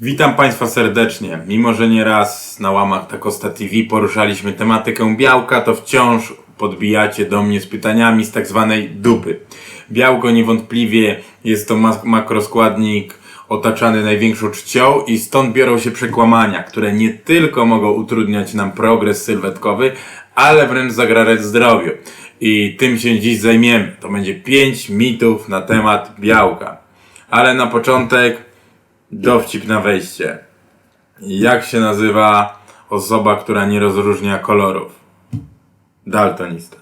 Witam Państwa serdecznie. Mimo, że nieraz na łamach Takosta TV poruszaliśmy tematykę białka, to wciąż podbijacie do mnie z pytaniami z tak zwanej dupy. Białko niewątpliwie jest to mak- makroskładnik otaczany największą czcią i stąd biorą się przekłamania, które nie tylko mogą utrudniać nam progres sylwetkowy, ale wręcz zagrażać zdrowiu. I tym się dziś zajmiemy. To będzie 5 mitów na temat białka. Ale na początek Dowcip na wejście. Jak się nazywa osoba, która nie rozróżnia kolorów? Daltonista.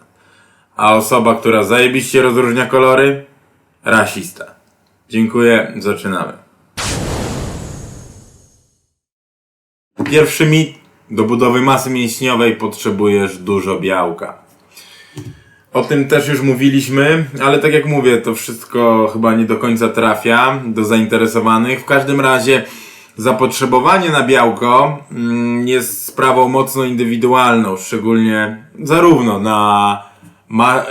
A osoba, która zajebiście rozróżnia kolory? Rasista. Dziękuję, zaczynamy. Pierwszy mit. Do budowy masy mięśniowej potrzebujesz dużo białka. O tym też już mówiliśmy, ale tak jak mówię, to wszystko chyba nie do końca trafia do zainteresowanych. W każdym razie zapotrzebowanie na białko mm, jest sprawą mocno indywidualną, szczególnie zarówno na,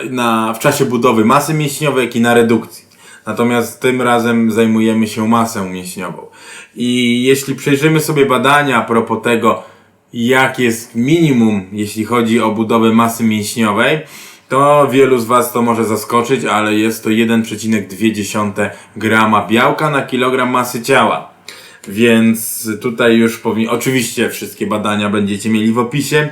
na, w czasie budowy masy mięśniowej, jak i na redukcji. Natomiast tym razem zajmujemy się masą mięśniową. I jeśli przejrzymy sobie badania a propos tego, jak jest minimum, jeśli chodzi o budowę masy mięśniowej, to wielu z Was to może zaskoczyć, ale jest to 1,2 grama białka na kilogram masy ciała. Więc tutaj już powinien. Oczywiście wszystkie badania będziecie mieli w opisie.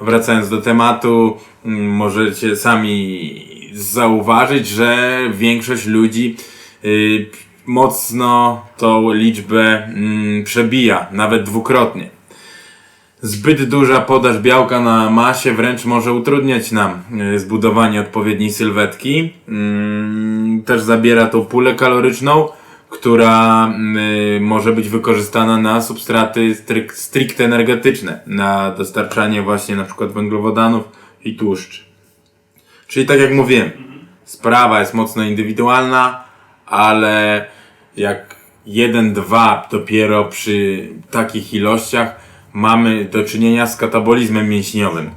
Wracając do tematu, mm, możecie sami zauważyć, że większość ludzi y, mocno tą liczbę mm, przebija, nawet dwukrotnie. Zbyt duża podaż białka na masie wręcz może utrudniać nam y, zbudowanie odpowiedniej sylwetki. Mm, Też zabiera tą pulę kaloryczną, która y, może być wykorzystana na substraty stricte energetyczne, na dostarczanie właśnie na przykład węglowodanów i tłuszczy. Czyli tak jak mówiłem, sprawa jest mocno indywidualna, ale jak 1-2 dopiero przy takich ilościach mamy do czynienia z katabolizmem mięśniowym.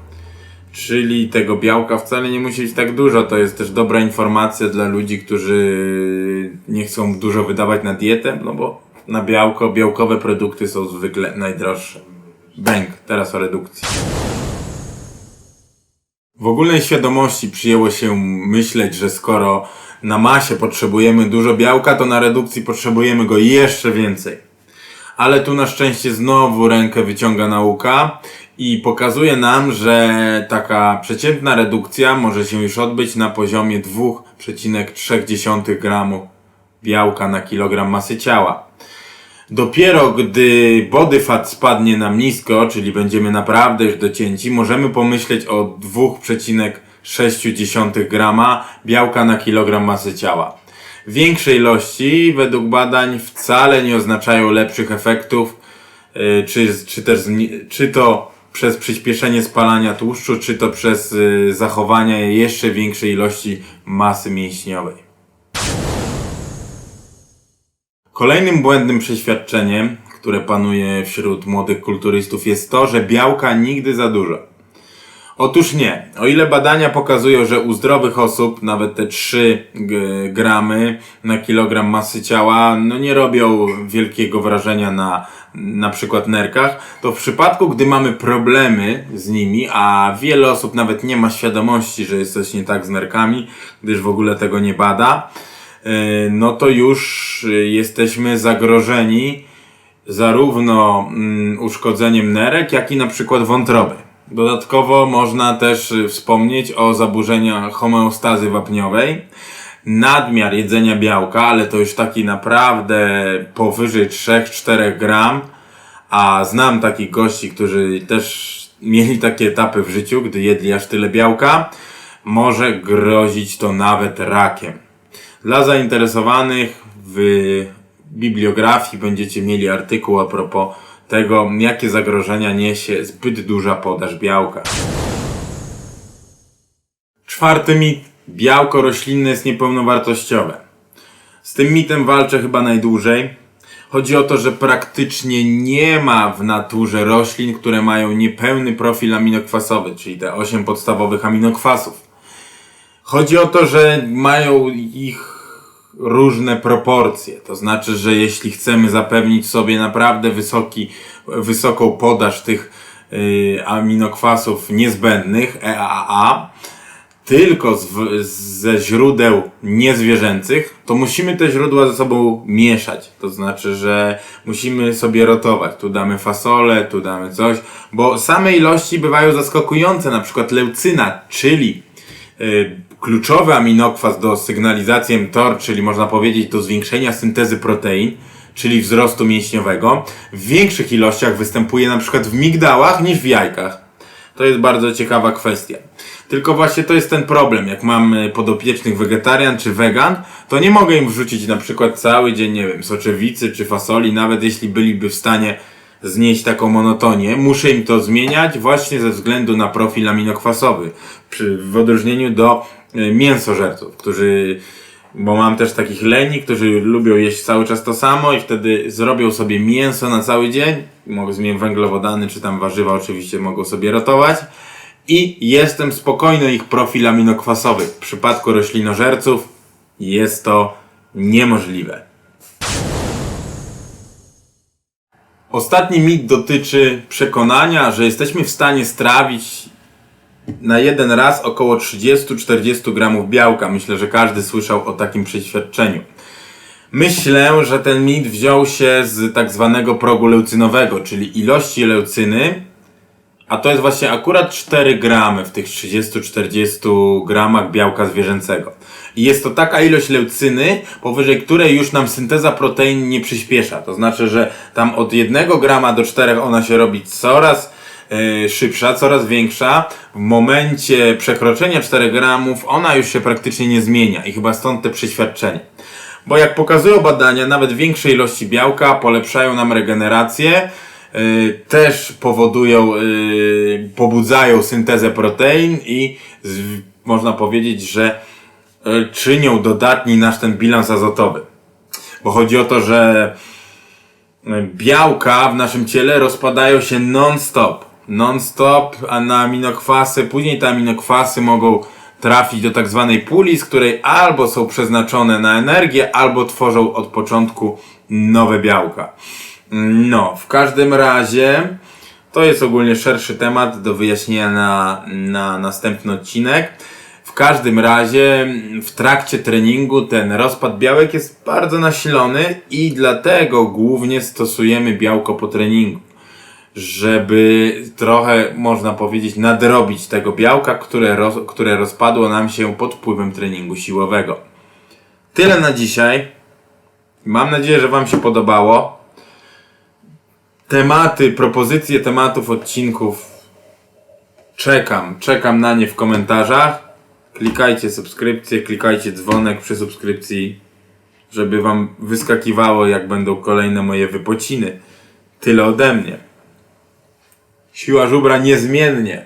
Czyli tego białka wcale nie musi być tak dużo. To jest też dobra informacja dla ludzi, którzy nie chcą dużo wydawać na dietę, no bo na białko, białkowe produkty są zwykle najdroższe. Bęk, teraz o redukcji. W ogólnej świadomości przyjęło się myśleć, że skoro na masie potrzebujemy dużo białka, to na redukcji potrzebujemy go jeszcze więcej. Ale tu na szczęście znowu rękę wyciąga nauka i pokazuje nam, że taka przeciętna redukcja może się już odbyć na poziomie 2,3 gramów białka na kilogram masy ciała. Dopiero gdy body fat spadnie nam nisko, czyli będziemy naprawdę już docięci, możemy pomyśleć o 2,6 grama białka na kilogram masy ciała. Większe ilości według badań wcale nie oznaczają lepszych efektów, yy, czy, czy też czy to przez przyspieszenie spalania tłuszczu, czy to przez yy, zachowanie jeszcze większej ilości masy mięśniowej. Kolejnym błędnym przeświadczeniem, które panuje wśród młodych kulturystów jest to, że białka nigdy za dużo. Otóż nie. O ile badania pokazują, że u zdrowych osób nawet te 3 g- gramy na kilogram masy ciała no nie robią wielkiego wrażenia na na przykład nerkach, to w przypadku, gdy mamy problemy z nimi, a wiele osób nawet nie ma świadomości, że jest coś nie tak z nerkami, gdyż w ogóle tego nie bada, yy, no to już jesteśmy zagrożeni zarówno mm, uszkodzeniem nerek, jak i na przykład wątroby. Dodatkowo można też y, wspomnieć o zaburzeniach homeostazy wapniowej. Nadmiar jedzenia białka, ale to już taki naprawdę powyżej 3-4 gram. A znam takich gości, którzy też mieli takie etapy w życiu, gdy jedli aż tyle białka. Może grozić to nawet rakiem. Dla zainteresowanych w bibliografii będziecie mieli artykuł a propos tego, jakie zagrożenia niesie zbyt duża podaż białka. Czwarty mit. Białko roślinne jest niepełnowartościowe. Z tym mitem walczę chyba najdłużej. Chodzi o to, że praktycznie nie ma w naturze roślin, które mają niepełny profil aminokwasowy, czyli te 8 podstawowych aminokwasów. Chodzi o to, że mają ich różne proporcje. To znaczy, że jeśli chcemy zapewnić sobie naprawdę wysoki, wysoką podaż tych y, aminokwasów niezbędnych, EAA, tylko z, ze źródeł niezwierzęcych, to musimy te źródła ze sobą mieszać. To znaczy, że musimy sobie rotować. Tu damy fasolę, tu damy coś, bo same ilości bywają zaskakujące. Na przykład leucyna, czyli kluczowy aminokwas do sygnalizacji mTOR, czyli można powiedzieć do zwiększenia syntezy protein, czyli wzrostu mięśniowego, w większych ilościach występuje na przykład w migdałach niż w jajkach. To jest bardzo ciekawa kwestia. Tylko właśnie to jest ten problem. Jak mam y, podopiecznych wegetarian czy wegan, to nie mogę im wrzucić na przykład cały dzień, nie wiem, soczewicy czy fasoli, nawet jeśli byliby w stanie znieść taką monotonię. Muszę im to zmieniać właśnie ze względu na profil aminokwasowy. Przy, w odróżnieniu do y, mięsożerców, którzy bo mam też takich leni, którzy lubią jeść cały czas to samo i wtedy zrobią sobie mięso na cały dzień. Mogą zmienić węglowodany czy tam warzywa oczywiście mogą sobie rotować. I jestem spokojny ich profil aminokwasowy. W przypadku roślinożerców jest to niemożliwe. Ostatni mit dotyczy przekonania, że jesteśmy w stanie strawić na jeden raz około 30-40 gramów białka. Myślę, że każdy słyszał o takim przeświadczeniu. Myślę, że ten mit wziął się z tak zwanego progu leucynowego, czyli ilości leucyny, a to jest właśnie akurat 4 gramy w tych 30-40 gramach białka zwierzęcego. I jest to taka ilość leucyny, powyżej której już nam synteza protein nie przyspiesza. To znaczy, że tam od 1 grama do 4 ona się robi coraz e, szybsza, coraz większa. W momencie przekroczenia 4 gramów ona już się praktycznie nie zmienia i chyba stąd te przeświadczenie. Bo jak pokazują badania, nawet większe ilości białka polepszają nam regenerację, yy, też powodują, yy, pobudzają syntezę protein i można powiedzieć, że yy, czynią dodatni nasz ten bilans azotowy. Bo chodzi o to, że białka w naszym ciele rozpadają się non-stop. Non-stop, a na aminokwasy, później te aminokwasy mogą trafić do tak zwanej puli, z której albo są przeznaczone na energię, albo tworzą od początku nowe białka. No, w każdym razie to jest ogólnie szerszy temat do wyjaśnienia na, na następny odcinek. W każdym razie w trakcie treningu ten rozpad białek jest bardzo nasilony i dlatego głównie stosujemy białko po treningu żeby trochę, można powiedzieć, nadrobić tego białka, które, roz, które rozpadło nam się pod wpływem treningu siłowego. Tyle na dzisiaj. Mam nadzieję, że Wam się podobało. Tematy, propozycje tematów odcinków czekam. Czekam na nie w komentarzach. Klikajcie subskrypcję, klikajcie dzwonek przy subskrypcji, żeby Wam wyskakiwało, jak będą kolejne moje wypociny. Tyle ode mnie. Siła żubra niezmiennie.